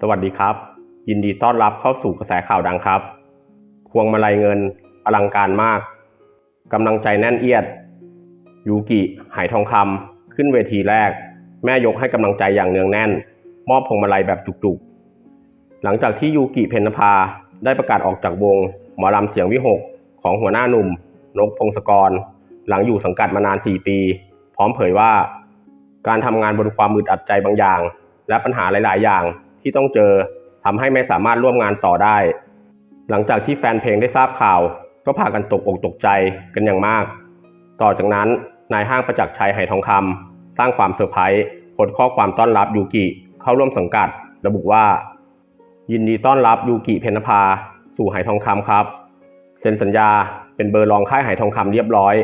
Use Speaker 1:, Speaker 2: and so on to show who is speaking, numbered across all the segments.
Speaker 1: สวัสดีครับ ยินดีต้อนรับเข้าสู่กระแสข่าวดังครับ พวงมาลัยเงินอลังการมากกำลังใจแน่นเอียด ยูกิ หายทองคำขึ้นเวทีแรก แม่ยกให้กำลังใจอย่างเนืองแน่น มอบพวงมาลัยแบบจุกๆ หลังจากที่ยูกิเพนภาได้ประกาศออกจากวง หมอลำเสียงวิหกของหัวหน้าหนุ่ม นกพงศกร หลังอยู่สังกัดมานาน 4 ปี พร้อมเผยว่า การทำงานบนความอึดอัดใจบางอย่าง และปัญหาหลาย ๆ อย่าง ที่ต้องเจอทำให้ไม่สามารถร่วมงานต่อได้ หลังจากที่แฟนเพลงได้ทราบข่าว ก็พากันตกอกตกใจกันอย่างมาก ต่อจากนั้นนายห้างประจักษ์ชัยไหทองคำสร้างความเซอร์ไพรส์โพสข้อความต้อนรับยูกิเข้าร่วมสังกัด ระบุว่า ยินดีต้อนรับยูกิเพนภา สู่ไหทองคำครับ เซ็นสัญญาเป็นเบอร์รองค่ายไหทองคำเรียบร้อย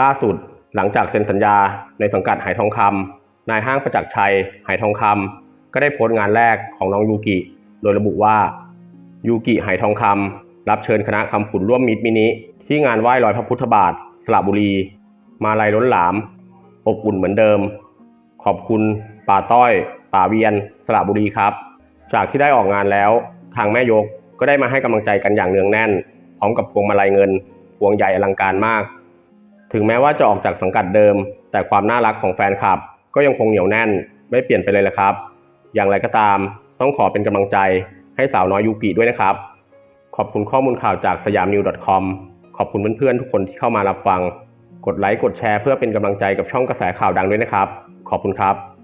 Speaker 1: ล่าสุดหลังจากเซ็นสัญญาในสังกัดไหทองคำนายห้างประจักษ์ชัยไหทองคำ ก็ได้โพสต์งานแรกของน้องยูกิ โดยระบุว่ายูกิไหทองคำรับเชิญคณะคำผุนร่วมมิตรมินิ ที่งานไหว้รอยพระพุทธบาท สระบุรี มาลัยล้นหลาม อบอุ่นเหมือนเดิม ขอบคุณป่าต้อย ป่าเวียน สระบุรีครับ จากที่ได้ออกงานแล้ว ทางแม่ยกก็ได้มาให้กำลังใจกันอย่างเนืองแน่น พร้อมกับพวงมาลัยเงิน พวงใหญ่อลังการมาก ถึงแม้ว่าจะออกจากสังกัดเดิม แต่ความน่ารักของแฟนคลับ ก็ยังคงเหนียวแน่น ไม่เปลี่ยนไปเลยละครับ อย่างไรก็ตาม ต้องขอเป็นกำลังใจให้สาวน้อยยูกิด้วยนะครับ ขอบคุณข้อมูลข่าวจากสยามนิว .com ขอบคุณเพื่อนๆทุกคนที่เข้ามารับฟัง กดไลค์กดแชร์เพื่อเป็นกำลังใจกับช่องกระแสข่าวดังด้วยนะครับ ขอบคุณครับ